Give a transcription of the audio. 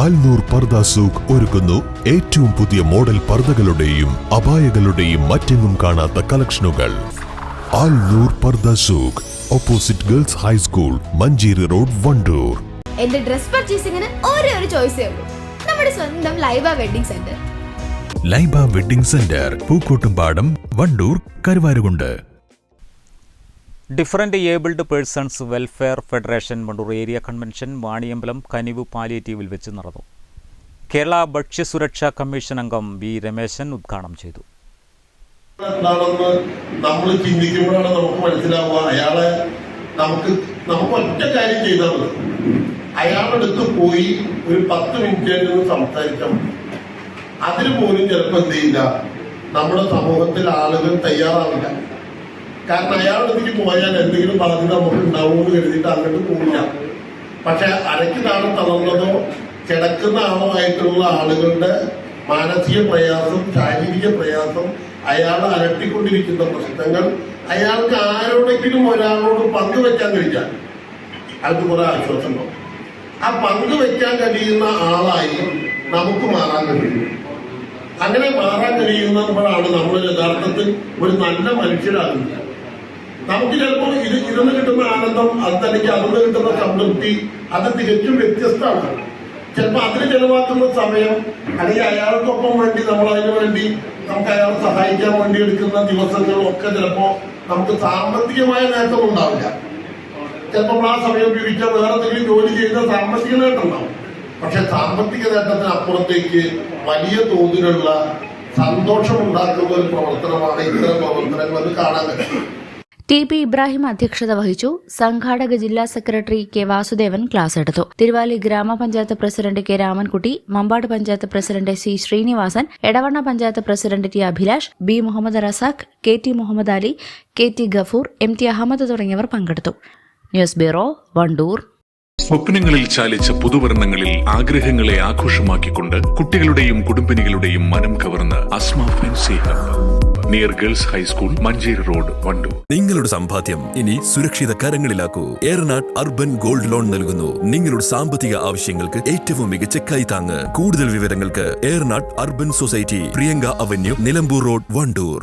ആൽനൂർ പർദ സൂഖ് ഒരുക്കുന്നു ഏറ്റവും പുതിയ മോഡൽ പർദകളുടെയും അപായകളുടെയും മറ്റെങ്ങും കാണാത്ത കളക്ഷനുകൾ. Alnoor Parda Souq opposite girls high school Manjeri road Wandoor. എന്റെ ഡ്രസ് പർച്ചേസിംഗിന് ഒരേ ഒരു ചോയ്സേ ഉള്ളൂ. നമ്മുടെ സ്വന്തം Laiba wedding centre. Laiba wedding centre Pookkottumpadam Wandoor Karuvarakundu. Different abled persons welfare federation Wandoor area convention Vaniyambalam Kanivu പാലിയേറ്റീവിൽ വെച്ച് നടന്നു. കേരള ഭക്ഷ്യസുരക്ഷാ കമ്മീഷൻ അംഗം വി രമേശൻ ഉദ്ഘാടനം ചെയ്തു. നമ്മൾ ചിന്തിക്കുമ്പോഴാണ് നമുക്ക് മനസ്സിലാവുക അയാളെ നമുക്ക് നമുക്ക് ഒറ്റ കാര്യം ചെയ്താൽ മതി. അയാളെടുത്ത് പോയി ഒരു പത്ത് മിനിറ്റ് നിന്ന് മതി. അതിന് പോലും ചിലപ്പോൾ എന്ത് ചെയ്യില്ല. നമ്മുടെ സമൂഹത്തിൽ ആളുകൾ തയ്യാറാവില്ല. കാരണം അയാളുടെ അടുത്തേക്ക് പോയാൽ എന്തെങ്കിലും ബാധ്യത നമുക്ക് ഉണ്ടാവുമെന്ന് കരുതിയിട്ട് അങ്ങോട്ട് പോവില്ല. പക്ഷെ അരയ്ക്ക് താഴെ തളർന്നതോ കിടക്കുന്ന ആളോ ആയിട്ടുള്ള ആളുകളുടെ മാനസിക പ്രയാസം ശാരീരിക പ്രയാസം അയാൾ അലട്ടിക്കൊണ്ടിരിക്കുന്ന പ്രശ്നങ്ങൾ അയാൾക്ക് ആരോടെങ്കിലും ഒരാളോട് പങ്കുവെക്കാൻ കഴിഞ്ഞാൽ അയാൾക്ക് കുറെ ആശ്വാസം ഉണ്ടാവും. ആ പങ്കുവെക്കാൻ കഴിയുന്ന ആളായി നമുക്ക് മാറാൻ കഴിയും. അങ്ങനെ മാറാൻ കഴിയുന്നപ്പോഴാണ് നമ്മൾ യഥാർത്ഥത്തിൽ ഒരു നല്ല മനുഷ്യരാകുന്നത്. നമുക്ക് ചിലപ്പോൾ ഇത് ഇരുന്ന് കിട്ടുന്ന ആനന്ദം അത് അല്ലെങ്കിൽ അതിന്ന് കിട്ടുന്ന സംതൃപ്തി അത് തികച്ചും വ്യത്യസ്തമാണ്. ചിലപ്പോൾ അതിന് ചെലവാക്കുന്ന സമയം അല്ലെങ്കിൽ അയാൾക്കൊപ്പം വേണ്ടി നമ്മൾ അതിനു വേണ്ടി നമുക്ക് അയാളെ സഹായിക്കാൻ വേണ്ടി എടുക്കുന്ന ദിവസങ്ങളും ഒക്കെ ചിലപ്പോൾ നമുക്ക് സാമ്പത്തികമായ നേട്ടം ഉണ്ടാവില്ല. ചിലപ്പോൾ ആ സമയം ഉപയോഗിച്ചാൽ വേറെ എന്തെങ്കിലും ജോലി ചെയ്ത സാമ്പത്തിക നേട്ടം ഉണ്ടാവും. പക്ഷെ സാമ്പത്തിക നേട്ടത്തിന് അപ്പുറത്തേക്ക് വലിയ തോതിലുള്ള സന്തോഷം ഉണ്ടാക്കുന്ന ഒരു പ്രവർത്തനമാണ് ഇത്തരം പ്രവർത്തനങ്ങൾ അത് കാണാൻ കഴിയും. ടി പി ഇബ്രാഹിം അധ്യക്ഷത വഹിച്ചു. സംഘാടക ജില്ലാ സെക്രട്ടറി കെ വാസുദേവൻ ക്ലാസ് എടുത്തു. Thiruvali grama panchayat president K Ramankutty Mambad panchayat president C Sreenivasan Edavanna panchayat president T Abhilash B Muhammad Razak K T Muhammad Ali K T Gafoor M T Ahammed തുടങ്ങിയവർ പങ്കെടുത്തു. News bureau Wandoor. സ്വപ്നങ്ങളിൽ ചാലിച്ച പുതുവർണങ്ങളിൽ ആഗ്രഹങ്ങളെ ആഘോഷമാക്കിക്കൊണ്ട് കുട്ടികളുടെയും കുടുംബിനികളുടെയും മനം കവർന്ന് Asma fancy hub near girls high school Manjeri road Wandoor നിങ്ങളുടെ സമ്പാദ്യം ഇനി സുരക്ഷിത കരങ്ങളിലാക്കൂ. ഏറനാട് അർബൻ ഗോൾഡ് ലോൺ നൽകുന്നു. നിങ്ങളുടെ സാമ്പത്തിക ആവശ്യങ്ങൾക്ക് ഏറ്റവും മികച്ച കൈത്താങ്ങ് കൂടുതൽ വിവരങ്ങൾക്ക് Eranad urban society Priyanka avenue Nilambur road Wandoor